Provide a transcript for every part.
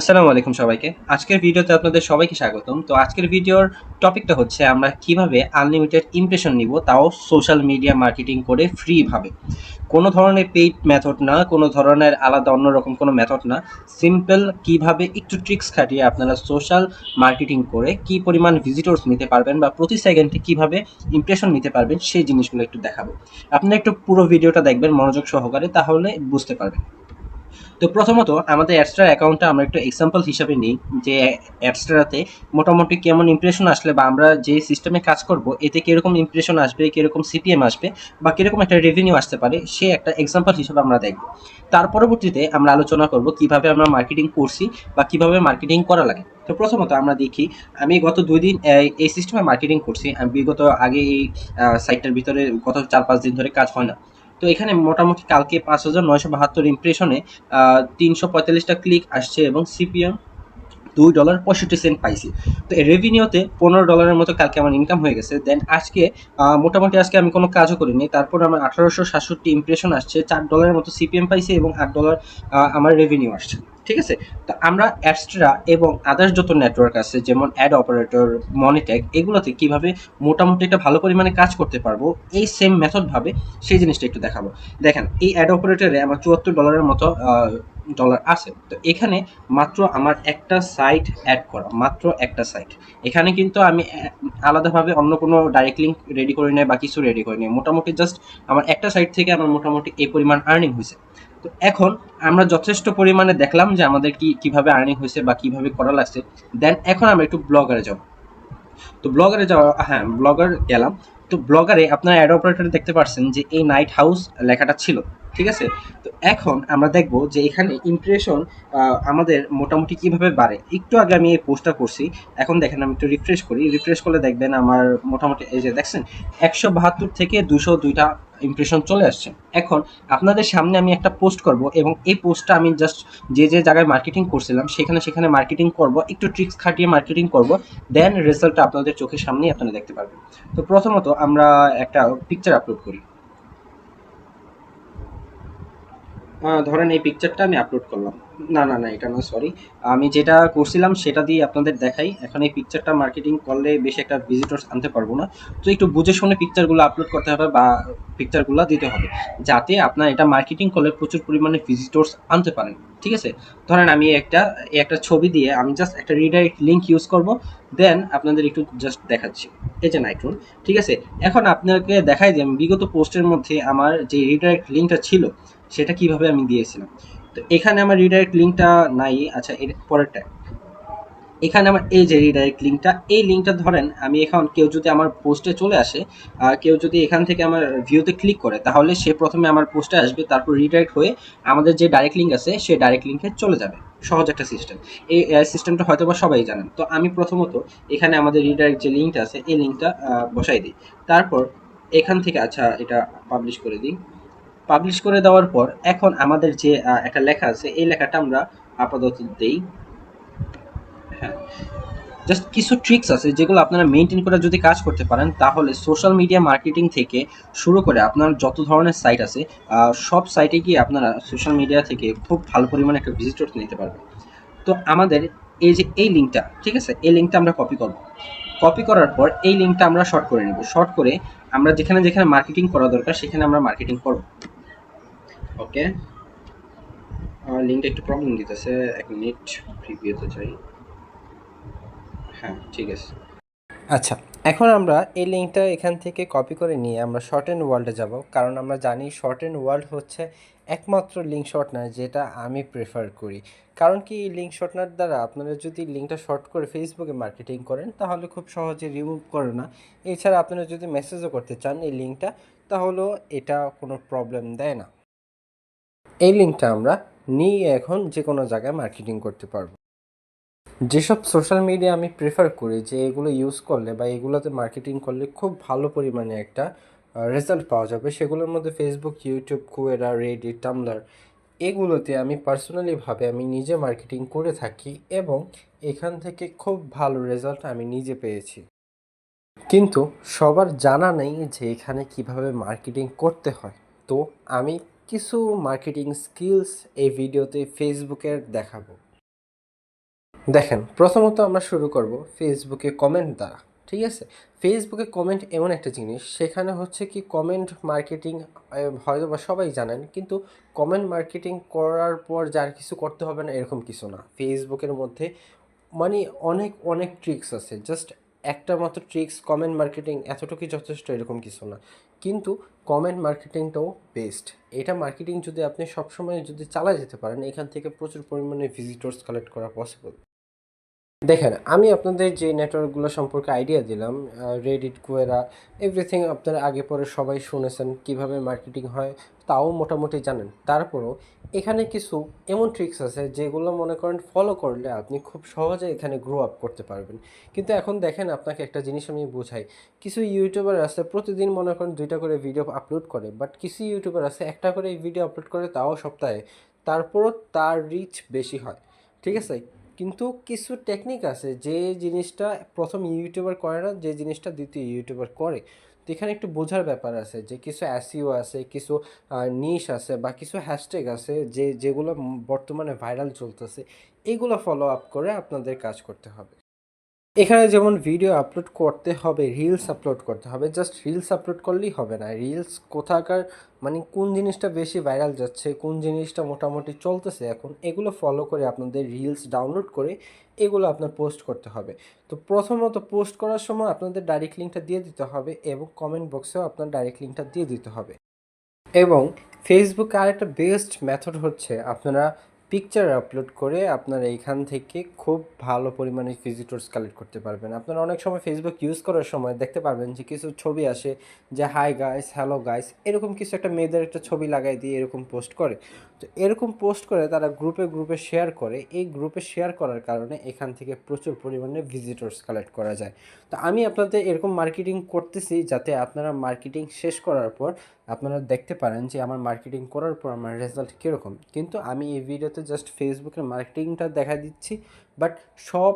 আসসালামু আলাইকুম সবাইকে। আজকের ভিডিওতে আপনাদের সবাইকে স্বাগতম। তো আজকের ভিডিওর টপিকটা হচ্ছে আমরা কীভাবে আনলিমিটেড ইমপ্রেশন নিব, তাও সোশ্যাল মিডিয়া মার্কেটিং করে ফ্রি ভাবে কোনো ধরনের পেইড মেথড না, কোনো ধরনের আলাদা অন্যরকম কোনো মেথড না। সিম্পল কীভাবে একটু ট্রিক্স খাটিয়ে আপনারা সোশ্যাল মার্কেটিং করে কি পরিমাণ ভিজিটর্স নিতে পারবেন বা প্রতি সেকেন্ডে কীভাবে ইমপ্রেশন নিতে পারবেন, সেই জিনিসগুলো একটু দেখাবো। আপনারা একটু পুরো ভিডিওটা দেখবেন মনোযোগ সহকারে, তাহলে বুঝতে পারবেন। তো প্রথমত আমাদের অ্যাডস্টার অ্যাকাউন্টটা আমরা একটু এক্সাম্পল হিসাবে নিই যে অ্যাডস্টারাতে মোটামুটি কেমন ইমপ্রেশন আসলে বা আমরা যে সিস্টেমে কাজ করব, এতে কীরকম ইমপ্রেশন আসবে, কীরকম সিপিএম আসবে বা কীরকম একটা রেভিনিউ আসতে পারে, সে একটা এক্সাম্পল হিসাবে আমরা দেখব। তার পরবর্তীতে আমরা আলোচনা করব কীভাবে আমরা মার্কেটিং করছি বা কীভাবে মার্কেটিং করা লাগে। তো প্রথমত আমরা দেখি, আমি গত দুই দিন এই সিস্টেমে মার্কেটিং করছি। আমি বিগত আগে এই সাইটটার ভিতরে গত চার পাঁচ দিন ধরে কাজ হয় না। তো এখানে মোটামুটি কালকে পাঁচ হাজার নয়শো বাহাত্তর ইমপ্রেশনে তিনশো পঁয়তাল্লিশটা ক্লিক আসছে এবং সিপিএম দুই ডলার পঁয়ষট্টি সেন্ট পাইছি। তো এই রেভিনিউতে পনেরো ডলারের মতো কালকে আমার ইনকাম হয়ে গেছে। দেন আজকে মোটামুটি আজকে আমি কোনো কাজও করিনি। তারপর আমার আঠারোশো সাতষট্টি ইমপ্রেশন আসছে, চার ডলারের মতো সিপিএম পাইছি এবং আট ডলার আমার রেভিনিউ আসছে। ঠিক আছে? তো আমরা অ্যাস্ট্রা এবং আদার্স যত নেটওয়ার্ক আছে, যেমন অ্যাড অপারেটর মনিট্যাগ এগুলোতে কীভাবে মোটামুটি একটা ভালো পরিমাণে কাজ করতে পারব, এই সেম মেথড ভাবে সেই জিনিসটা একটু দেখাবো। দেখেন, এই অ্যাড অপারেটরে আমার চুয়াত্তর ডলারের মতো ডলার আছে। তো এখানে মাত্র আমার একটা সাইট অ্যাড করা, মাত্র একটা সাইট এখানে কিন্তু আমি আলাদাভাবে অন্য কোনো ডাইরেক্ট লিঙ্ক রেডি করে নেই বা কিছু রেডি করে নিই। মোটামুটি জাস্ট আমার একটা সাইট থেকে আমার মোটামুটি এই পরিমাণ আর্নিং হয়েছে। তো এখন আমরা যথেষ্ট পরিমাণে দেখলাম যে আমাদের কি, কীভাবে আর্নিং হয়েছে বা কীভাবে করা লাগছে। দেন এখন আমরা একটু ব্লগারে যাব। তো ব্লগারে যাওয়া হ্যাঁ ব্লগার গেলাম। তো ব্লগারে আপনারা অ্যাড অপারেটরে দেখতে পাচ্ছেন যে এই নাইট হাউস লেখাটা ছিল। ঠিক আছে? তো এখন আমরা দেখব যে এখানে ইমপ্রেশন আমাদের মোটামুটি কীভাবে বাড়ে। একটু আগে আমি এই পোস্টটা করছি, এখন দেখেন আমি একটু রিফ্রেশ করি। রিফ্রেশ করলে দেখবেন আমার মোটামুটি এই যে দেখছেন, একশো বাহাত্তর থেকে দুশো দুইটা ইমপ্রেশন চলে আসছে। এখন আপনাদের সামনে আমি একটা পোস্ট করব এবং এই পোস্টটা আমি জাস্ট যে যে জায়গায় মার্কেটিং করছিলাম, সেখানে সেখানে মার্কেটিং করব, একটু ট্রিক্স খাটিয়ে মার্কেটিং করব দেন রেজাল্টটা আপনাদের চোখের সামনেই আপনারা দেখতে পারবেন। তো প্রথমত আমরা একটা পিকচার আপলোড করি। ধরেন এই পিকচারটা আমি আপলোড করলাম। না না না, এটা না সরি আমি যেটা করছিলাম সেটা দিয়ে আপনাদের দেখাই। এখন এই পিকচারটা মার্কেটিং করলে বেশি একটা ভিজিটর্স আনতে পারব না। তো একটু বুঝে শুনে পিকচারগুলো আপলোড করতে হবে বা পিকচারগুলো দিতে হবে। যাতে আপনার এটা মার্কেটিং করলে প্রচুর পরিমাণে ভিজিটর্স আনতে পারেন, ঠিক আছে? ধরেন আমি একটা একটা ছবি দিয়ে আমি জাস্ট একটা রিডাইরেক্ট লিঙ্ক ইউজ করব। দেন আপনাদের একটু জাস্ট দেখাচ্ছি। এই যে নাইট্রোন ঠিক আছে? এখন আপনাকে দেখাই যে আমি বিগত পোস্টের মধ্যে আমার যে রিডাইরেক্ট লিঙ্কটা ছিল সেটা কীভাবে আমি দিয়েছিলাম? তো এখানে আমার রিডাইরেক্ট লিঙ্কটা নাই। আচ্ছা এর পরেরটা। এখানে আমার এই যে রিডাইরেক্ট লিঙ্কটা এই লিঙ্কটা ধরেন আমি এখন কেউ যদি আমার পোস্টে চলে আসে কেউ যদি এখান থেকে আমার ভিউতে ক্লিক করে, তাহলে সে প্রথমে আমার পোস্টে আসবে, তারপর রিডাইরেক্ট হয়ে আমাদের যে ডাইরেক্ট লিঙ্ক আছে, সে ডাইরেক্ট লিঙ্কে চলে যাবে। সহজ একটা সিস্টেম এই সিস্টেমটা হয়তো বা সবাই জানেন। তো আমি প্রথমত এখানে আমাদের রিডাইরেক্ট যে লিঙ্কটা আছে, এই লিঙ্কটা বসাই দিই। তারপর এখান থেকে আচ্ছা এটা পাবলিশ করে দিই। পাবলিশ করে দেওয়ার পর এখন আমাদের যে একটা লেখা আছে, এই লেখাটা আমরা আপাতত দেই। হ্যাঁ। জাস্ট কিছু ট্রিক্স আছে যেগুলো আপনারা মেনটেন করে যদি কাজ করতে পারেন, তাহলে সোশ্যাল মিডিয়া মার্কেটিং থেকে শুরু করে আপনার যত ধরনের সাইট আছে সব সাইটে গিয়ে আপনারা সোশ্যাল মিডিয়া থেকে খুব ভালো পরিমাণে একটা ভিজিটর নিতে পারবেন। তো আমাদের এই যে, এই লিঙ্কটা ঠিক আছে? এই লিঙ্কটা আমরা কপি করব। কপি করার পর এই লিঙ্কটা আমরা শর্ট করে নেব। শর্ট করে আমরা যেখানে যেখানে মার্কেটিং করা দরকার, সেখানে আমরা মার্কেটিং করব। ওকে। লিঙ্কটা একটু প্রবলেম দিতেছে, এক মিনিট প্রিভিউতে যাই। হ্যাঁ ঠিক আছে। আচ্ছা এখন আমরা এই লিঙ্কটা এখান থেকে কপি করে নিয়ে আমরা শর্ট অ্যান্ড ওয়ার্ল্ডে যাব, কারণ আমরা জানি শর্ট অ্যান্ড ওয়ার্ল্ড হচ্ছে একমাত্র লিঙ্ক শর্টনার যেটা আমি প্রেফার করি। কারণ কি এই লিঙ্ক শর্টনার দ্বারা আপনারা যদি লিঙ্কটা শর্ট করে ফেসবুকে মার্কেটিং করেন, তাহলে খুব সহজে রিমুভ করে না। এছাড়া আপনারা যদি মেসেজও করতে চান এই লিঙ্কটা তাহলেও এটা কোনো প্রবলেম দেয় না। এই লিঙ্কটা আমরা নিয়ে এখন যে কোনো জায়গায় মার্কেটিং করতে পারব। যেসব সোশ্যাল মিডিয়া আমি প্রেফার করি যে এগুলো ইউজ করলে বা এগুলোতে মার্কেটিং করলে খুব ভালো পরিমাণে একটা রেজাল্ট পাওয়া যাবে। সেগুলোর মধ্যে Facebook YouTube Quora Reddit Tumblr এগুলোতে আমি পার্সোনালিভাবে আমি নিজে মার্কেটিং করে থাকি এবং এখান থেকে খুব ভালো রেজাল্ট আমি নিজে পেয়েছি। কিন্তু সবার জানা নেই যে এখানে কীভাবে মার্কেটিং করতে হয়। তো আমি কিছু মার্কেটিং স্কিলস এই ভিডিওতে ফেসবুকের দেখাবো। দেখেন, প্রথমত আমরা শুরু করব ফেসবুকে কমেন্ট দ্বারা, ঠিক আছে? ফেসবুকে কমেন্ট এমন একটা জিনিস, সেখানে হচ্ছে কি কমেন্ট মার্কেটিং হয়তো বা সবাই জানেন, কিন্তু কমেন্ট মার্কেটিং করার পর যার কিছু করতে হবে না, এরকম কিছু না। ফেসবুকের মধ্যে মানে অনেক অনেক ট্রিক্স আছে জাস্ট একটা মাত্র ট্রিক্স কমেন্ট মার্কেটিং এতটুকুই যথেষ্ট, এরকম কিছু না। কিন্তু কমেন্ট মার্কেটিংটাও বেস্ট এটা মার্কেটিং যদি আপনি সবসময় যদি চালায় যেতে পারেন, এখান থেকে প্রচুর পরিমাণে ভিজিটর্স কালেক্ট করা পসিবল দেখেন, আমি আপনাদের যে নেটওয়ার্কগুলো সম্পর্কে আইডিয়া দিলাম রেডিট কুয়েরা এভরিথিং আপনারা আগে পরে সবাই শুনেছেন, কীভাবে মার্কেটিং হয়, তাও মোটামুটি জানেন। তারপরও এখানে কিছু এমন ট্রিক্স আছে, যেগুলো মনে করেন ফলো করলে আপনি খুব সহজে এখানে গ্রো আপ করতে পারবেন। কিন্তু এখন দেখেন, আপনাকে একটা জিনিস আমি বোঝাই। কিছু ইউটিউবার আছে, প্রতিদিন মনে করেন দুইটা করে ভিডিও আপলোড করে বাট কিছু ইউটিউবার আছে, একটা করে ভিডিও আপলোড করে তাও সপ্তাহে, তারপরও তার রিচ বেশি হয়। ঠিক আছে? কিন্তু কিছু টেকনিক আছে যে জিনিসটা প্রথম ইউটিউবার করে না, যে জিনিসটা দ্বিতীয় ইউটিউবার করে। তো এখানে একটু বোঝার ব্যাপার আছে যে কিছু অ্যাসিও আছে, কিছু নিশ আছে বা কিছু হ্যাশট্যাগ আছে যে, যেগুলো বর্তমানে ভাইরাল চলতেছে, এগুলো ফলো আপ করে আপনাদের কাজ করতে হবে। এখানে যেমন ভিডিও আপলোড করতে হবে রিলস আপলোড করতে হবে জাস্ট রিলস আপলোড করলেই হবে না। রিলস কোথাকার মানে কোন জিনিসটা বেশি ভাইরাল যাচ্ছে, কোন জিনিসটা মোটামুটি চলতেছে এখন, এগুলো ফলো করে আপনাদের রিলস ডাউনলোড করে এগুলো আপনার পোস্ট করতে হবে। তো প্রথমত পোস্ট করার সময় আপনাদের ডাইরেক্ট লিঙ্কটা দিয়ে দিতে হবে এবং কমেন্ট বক্সেও আপনার ডাইরেক্ট লিঙ্কটা দিয়ে দিতে হবে। এবং ফেসবুকে আরেকটা বেস্ট মেথড হচ্ছে আপনারা পিকচার আপলোড করে আপনারা এইখান থেকে খুব ভালো পরিমাণে ভিজিটর্স কালেক্ট করতে পারবেন। আপনারা অনেক সময় ফেসবুক ইউজ করার সময় দেখতে পারবেন যে কিছু ছবি আসে যে হাই গাইস হ্যালো গাইস এরকম কিছু একটা মেয়েদের একটা ছবি লাগাই দিয়ে এরকম পোস্ট করে। তো এরকম পোস্ট করে তারা গ্রুপে গ্রুপে শেয়ার করে। এই গ্রুপে শেয়ার করার কারণে এখান থেকে প্রচুর পরিমাণে ভিজিটর্স কালেক্ট করা যায়। তো আমি আপনাদের এরকম মার্কেটিং করতেছি যাতে আপনারা মার্কেটিং শেষ করার পর আপনারা দেখতে পারেন যে আমার মার্কেটিং করার পর আমার রেজাল্ট কীরকম। কিন্তু আমি এই ভিডিওতে জাস্ট ফেসবুকের মার্কেটিংটা দেখা দিচ্ছি বাট সব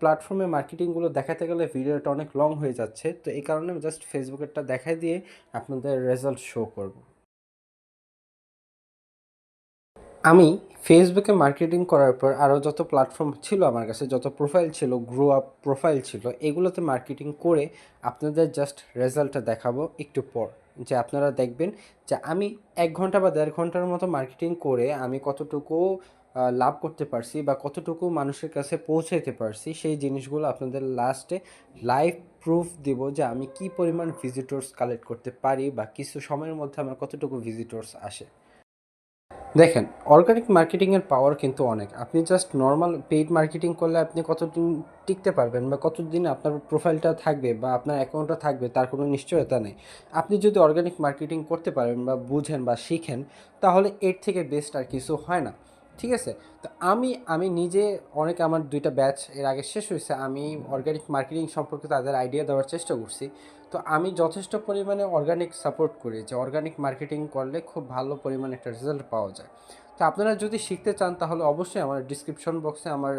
প্ল্যাটফর্মে মার্কেটিংগুলো দেখাতে গেলে ভিডিওটা অনেক লং হয়ে যাচ্ছে। তো এই কারণে জাস্ট ফেসবুকেরটা দেখাই দিয়ে আপনাদের রেজাল্ট শো করব। আমি ফেসবুকে মার্কেটিং করার পর আরও যত প্ল্যাটফর্ম ছিল আমার কাছে, যত প্রোফাইল ছিল গ্রো আপ প্রোফাইল ছিল, এগুলোতে মার্কেটিং করে আপনাদের জাস্ট রেজাল্টটা দেখাবো একটু পর। যে আপনারা দেখবেন যে আমি এক ঘণ্টা বা দেড় ঘণ্টার মতো মার্কেটিং করে আমি কতটুকু লাভ করতে পারছি বা কতটুকু মানুষের কাছে পৌঁছাইতে পারছি, সেই জিনিসগুলো আপনাদের লাস্টে লাইভ প্রুফ দিব যে আমি কি পরিমাণ ভিজিটর্স কালেক্ট করতে পারি বা কিছু সময়ের মধ্যে আমার কতটুকু ভিজিটর্স আসে। দেখেন অর্গানিক মার্কেটিংয়ের পাওয়ার কিন্তু অনেক। আপনি জাস্ট নর্মাল পেইড মার্কেটিং করলে আপনি কতদিন টিকতে পারবেন বা কতদিন আপনার প্রোফাইলটা থাকবে বা আপনার অ্যাকাউন্টটা থাকবে তার কোনো নিশ্চয়তা নেই। আপনি যদি অর্গানিক মার্কেটিং করতে পারেন বা বুঝেন বা শিখেন, তাহলে এর থেকে বেস্ট আর কিছু হয় না। ঠিক আছে? তো আমি আমি নিজে অনেক আমার দুইটা ব্যাচ এর আগে শেষ হয়েছে। আমি অর্গানিক মার্কেটিং সম্পর্কে তাদের আইডিয়া দেওয়ার চেষ্টা করছি। তো আমি যথেষ্ট পরিমাণে অর্গানিক সাপোর্ট করি যে অর্গানিক মার্কেটিং করলে খুব ভালো পরিমাণে একটা রেজাল্ট পাওয়া যায়। তো আপনারা যদি শিখতে চান তাহলে অবশ্যই আমার ডিসক্রিপশন বক্সে আমার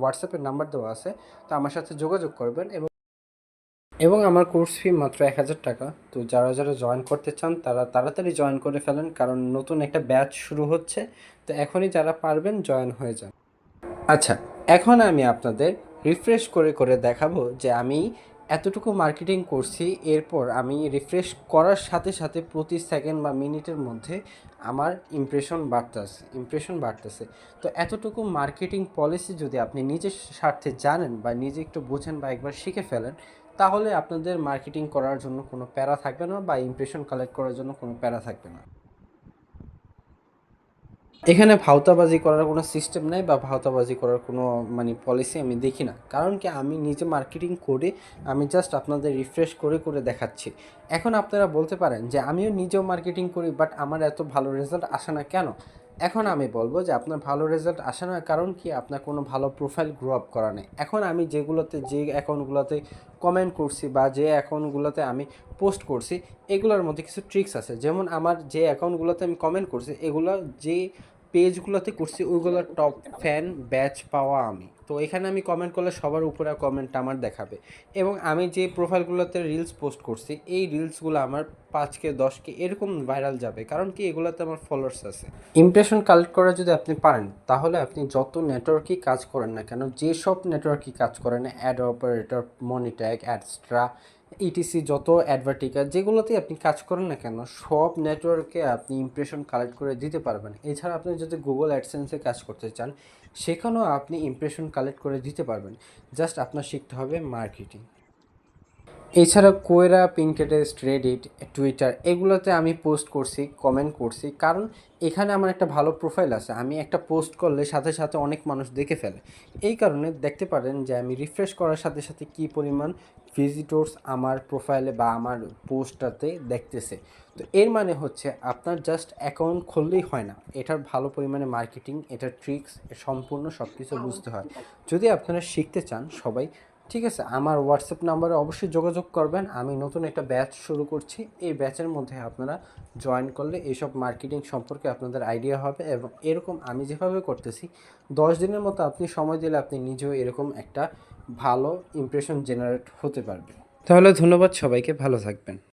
হোয়াটসঅ্যাপের নাম্বার দেওয়া আছে। তো আমার সাথে যোগাযোগ করবেন এবং এবং আমার কোর্স ফি মাত্র এক হাজার টাকা। তো যারা যারা জয়েন করতে চান, তারা তাড়াতাড়ি জয়েন করে ফেলেন, কারণ নতুন একটা ব্যাচ শুরু হচ্ছে। তো এখনই যারা পারবেন জয়েন হয়ে যান। আচ্ছা এখন আমি আপনাদের রিফ্রেশ করে করে দেখাবো যে আমি এতটুকু মার্কেটিং করছি, এরপর আমি রিফ্রেশ করার সাথে সাথে প্রতি সেকেন্ড বা মিনিটের মধ্যে আমার ইমপ্রেশন বাড়তেছে ইমপ্রেশন বাড়তেছে। তো এতটুকু মার্কেটিং পলিসি যদি আপনি নিজের স্বার্থে জানেন বা নিজে একটু বোঝেন বা একবার শিখে ফেলেন তাহলে আপনাদের মার্কেটিং করার জন্য কোনো প্যারা থাকবে না বা ইমপ্রেশন কালেক্ট করার জন্য কোনো প্যারা থাকবে না। এখানে ভাওতাবাজি করার কোনো সিস্টেম নাই বা ভাওতাবাজি করার কোনো মানে পলিসি আমি দেখি না। কারণ কি, আমি নিজে মার্কেটিং করে আমি জাস্ট আপনাদের রিফ্রেশ করে করে দেখাচ্ছি। এখন আপনারা বলতে পারেন যে, আমিও নিজেও মার্কেটিং করি বাট আমার এত ভালো রেজাল্ট আসে না কেন? এখন আমি বলব যে আপনার ভালো রেজাল্ট আসে না কারণ কি আপনার কোনো ভালো প্রোফাইল গ্রো আপ করা নেই। এখন আমি যেগুলোতে, যে অ্যাকাউন্টগুলোতে কমেন্ট করছি বা যে অ্যাকাউন্টগুলোতে আমি পোস্ট করছি, এগুলোর মধ্যে কিছু ট্রিক্স আছে। যেমন আমার যে অ্যাকাউন্টগুলোতে আমি কমেন্ট করছি, এগুলো যে পেজগুলোতে করছি ওইগুলোর টপ ফ্যান ব্যাচ পাওয়া আমি। তো এখানে আমি কমেন্ট করলে সবার উপরে কমেন্ট আমার দেখাবে। এবং আমি যে প্রোফাইলগুলোতে রিলস পোস্ট করছি, এই রিলসগুলো আমার পাঁচকে, দশকে এরকম ভাইরাল যাবে। কারণ কি, এগুলোতে আমার ফলোয়ার্স আছে। ইমপ্রেশন কালেক্ট করা যদি আপনি পারেন, তাহলে আপনি যত নেটওয়ার্কই কাজ করেন না কেন, যেসব নেটওয়ার্কই কাজ করেন ad operator Monetag Adsterra ETC যত অ্যাডভার্টিকার যেগুলোতেই আপনি কাজ করেন না কেন, সব নেটওয়ার্কে আপনি ইমপ্রেশন কালেক্ট করে দিতে পারবেন। এছাড়া আপনি যদি গুগল অ্যাডসেন্সে কাজ করতে চান, সেখানেও আপনি ইমপ্রেশন কালেক্ট করে দিতে পারবেন। জাস্ট আপনার শিখতে হবে মার্কেটিং এছাড়া কোয়েরা পিন্টারেস্ট রেডিট টুইটার এগুলোতে আমি পোস্ট করছি কমেন্ট করছি। কারণ এখানে আমার একটা ভালো প্রোফাইল আছে। আমি একটা পোস্ট করলে সাথে সাথে অনেক মানুষ দেখে ফেলে। এই কারণে দেখতে পারেন যে আমি রিফ্রেশ করার সাথে সাথে কী পরিমাণ ভিজিটর্স আমার প্রোফাইলে বা আমার পোস্টটাতে দেখতেছে। তো এর মানে হচ্ছে আপনার জাস্ট অ্যাকাউন্ট খুললেই হয় না। এটার ভালো পরিমাণে মার্কেটিং এটার ট্রিক্স সম্পূর্ণ সব কিছু বুঝতে হয়। যদি আপনারা শিখতে চান সবাই ঠিক আছে, আমার হোয়াটসঅ্যাপ নাম্বারে অবশ্যই যোগাযোগ করবেন। আমি নতুন একটা ব্যাচ শুরু করছি। এই ব্যাচের মধ্যে আপনারা জয়েন করলে এইসব মার্কেটিং সম্পর্কে আপনাদের আইডিয়া হবে এবং এরকম আমি যেভাবে করতেছি, দশ দিনের মতো আপনি সময় দিলে আপনি নিজেও এরকম একটা ভালো ইমপ্রেশন জেনারেট হতে পারবেন। তাহলে ধন্যবাদ সবাইকে, ভালো থাকবেন।